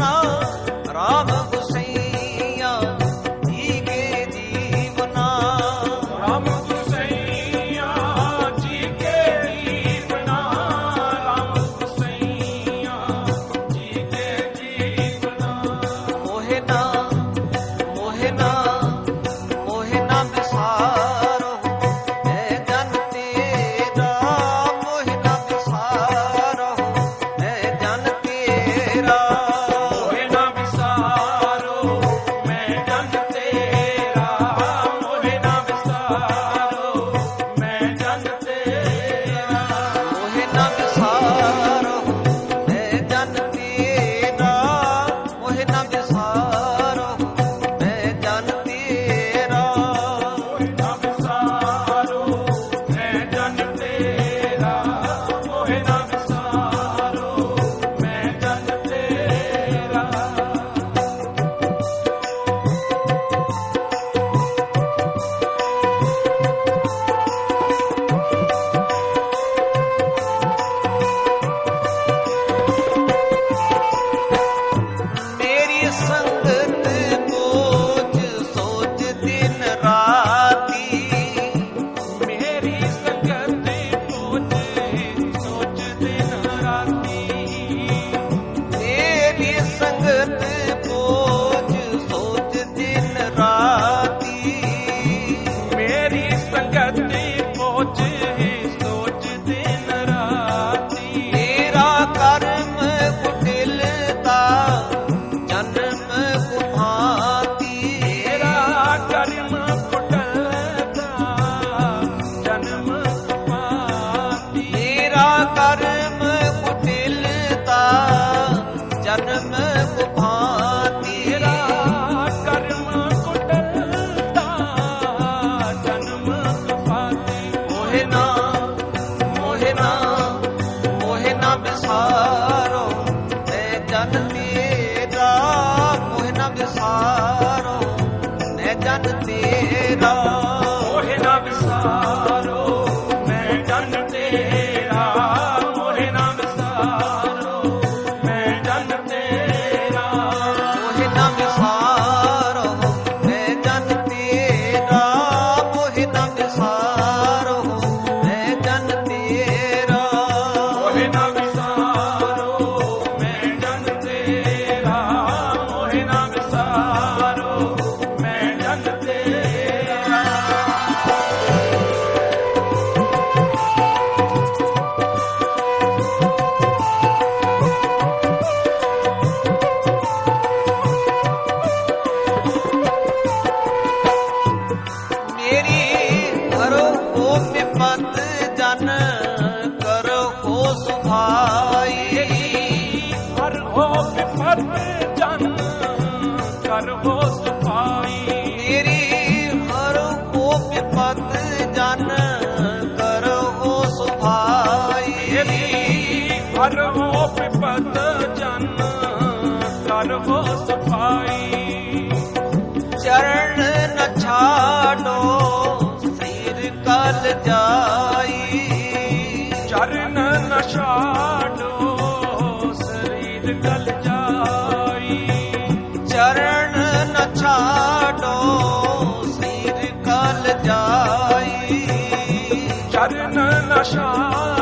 Ram Pakistan. ਜਾਈ। ਚਰਨ ਨਛਾੜੋ ਸਰੀਰ ਗਲ ਜਾਈ। ਚਰਨ ਨਛਾੜੋ ਸਰੀਰ ਗਲ ਜਾਈ। ਚਰਨ ਨਛਾੜੋ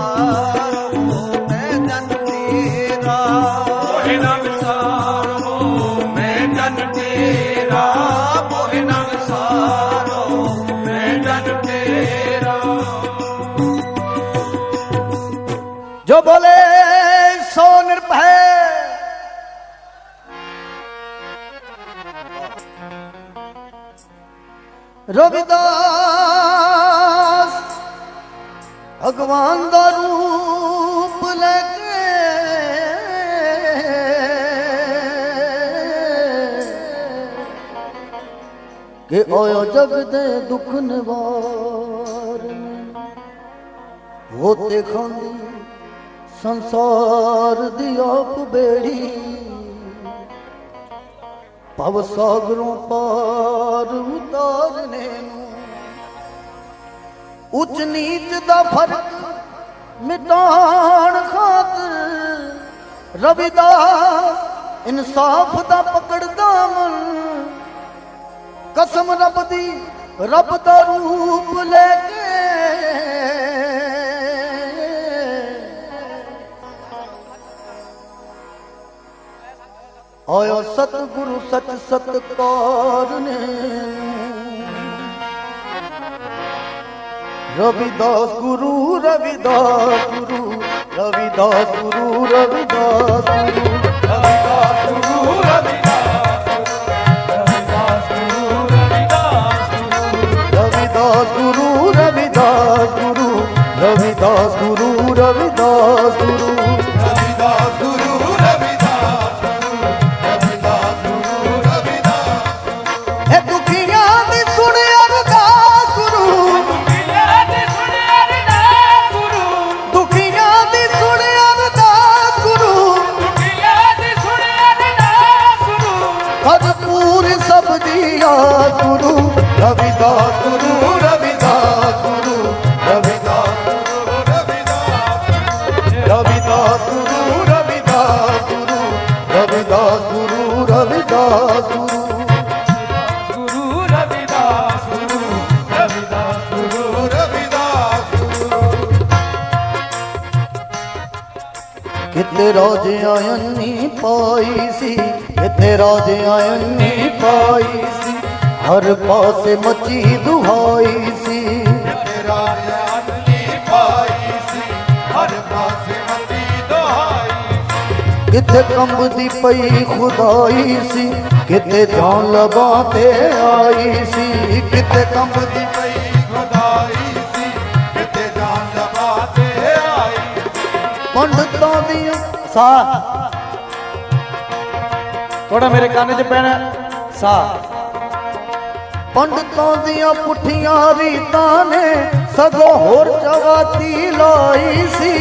amar. ਭਗਵਾਨ ਦਾ ਰੂਪ ਲੈ ਕੇ ਕਿ ਓਯੋ ਜਗ ਦੇ ਦੁੱਖ ਨਿਵਾਰ ਹੋਤੇ ਖੰਦੀ ਸੰਸਾਰ ਦੀ ਆਪ ਬੇੜੀ। ਭਵ ਸਾਗਰੋਂ ਪਾਰ ਉਤਾਰਨੇ ਉੱਚ ਨੀਚ ਦਾ ਫ਼ਰਕ ਮਿਟਾਉਣ ਖਾਤਰ ਰਵਿਦਾਸ ਇਨਸਾਫ ਦਾ ਪਕੜਦਾ ਮਨ। ਕਸਮ ਰੱਬ ਦੀ, ਰੱਬ ਦਾ ਰੂਪ ਲੈ ਕੇ। ਆਇਓ ਸਤਿਗੁਰੂ ਸਚ ਸਤਕਾਰ ਨੇ। রবিদাস গুরু রবিদাস গুরু রবিদাস গুরু রবিদাস গুরু। ਕਿਤੇ ਰਾਜੇ ਆਇਨੀ ਪਾਈ ਸੀ ਕਿਤੇ ਰਾਜੇ ਆਇਨੀ ਪਾਈ ਸੀ ਹਰ ਪਾਸੇ ਮੱਚੀ ਦੁਹਾਈ ਸੀ ਤੇਰਾ ਗਿਆਨ ਨੀ ਪਾਈ ਸੀ ਹਰ ਪਾਸੇ ਮਤੀ ਦੁਹਾਈ ਕਿਤੇ ਕੰਬਦੀ ਪਈ ਖੁਦਾਈ ਸੀ ਕਿਤੇ ਜਾਨ ਲਬਾਂ ਤੇ ਆਈ ਸੀ ਕਿਤੇ ਕੰਬਦੀ ਪਈ ਖੁਦਾਈ ਸੀ ਕਿਤੇ ਜਾਨ ਲਵਾ ਤੇ ਆਈ ਪੰਡਤਾਂ ਦੀਆਂ ਸਾ ਥੋੜਾ ਮੇਰੇ ਕੰਨ 'ਚ ਪੈਣਾ। ਸਾ। ਪੰਡਤਾਂ ਦੀਆਂ ਪੁੱਠੀਆਂ ਰੀਤਾਂ ਨੇ ਸਗੋਂ ਹੋਰ ਚਵਾਤੀ ਲਾਈ ਸੀ।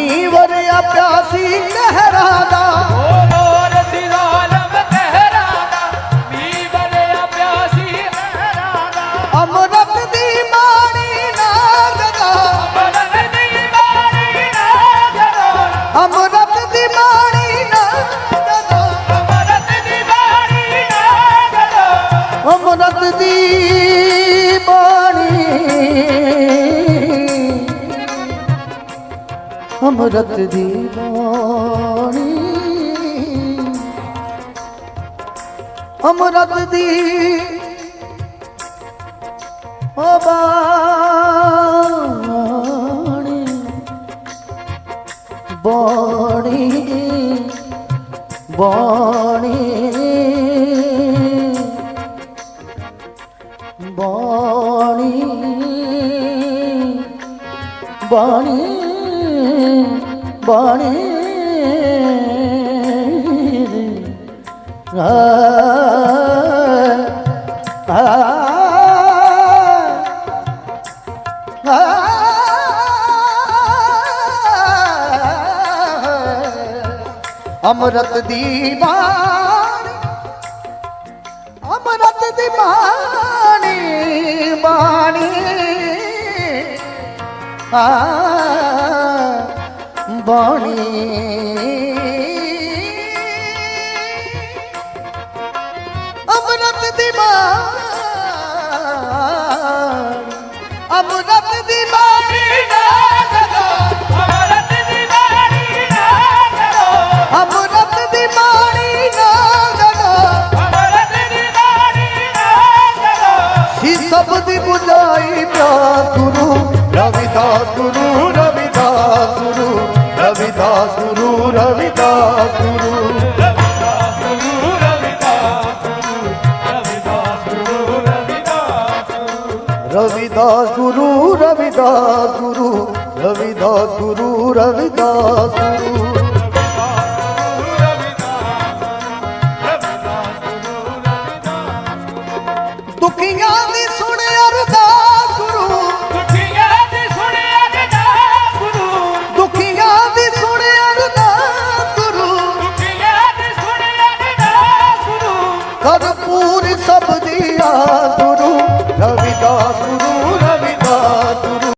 ਮੀਂਹ ਵਰਿਆ ਪਿਆਸੀ ਕਹਿਰਾਂ ਦਾ। অমরত দিবানি। অমরত দি বাণী। বণী। বণী। বণী। বণী। ਬਾਣੀ ਬਾਣੀ ਆ ਆ ਅਮਰਤ ਦੀ ਬਾਣੀ ਅਮਰਤ ਦੀ ਬਾਣੀ ਬਾਣੀ। ਆ பாணி. गुरु रविदासू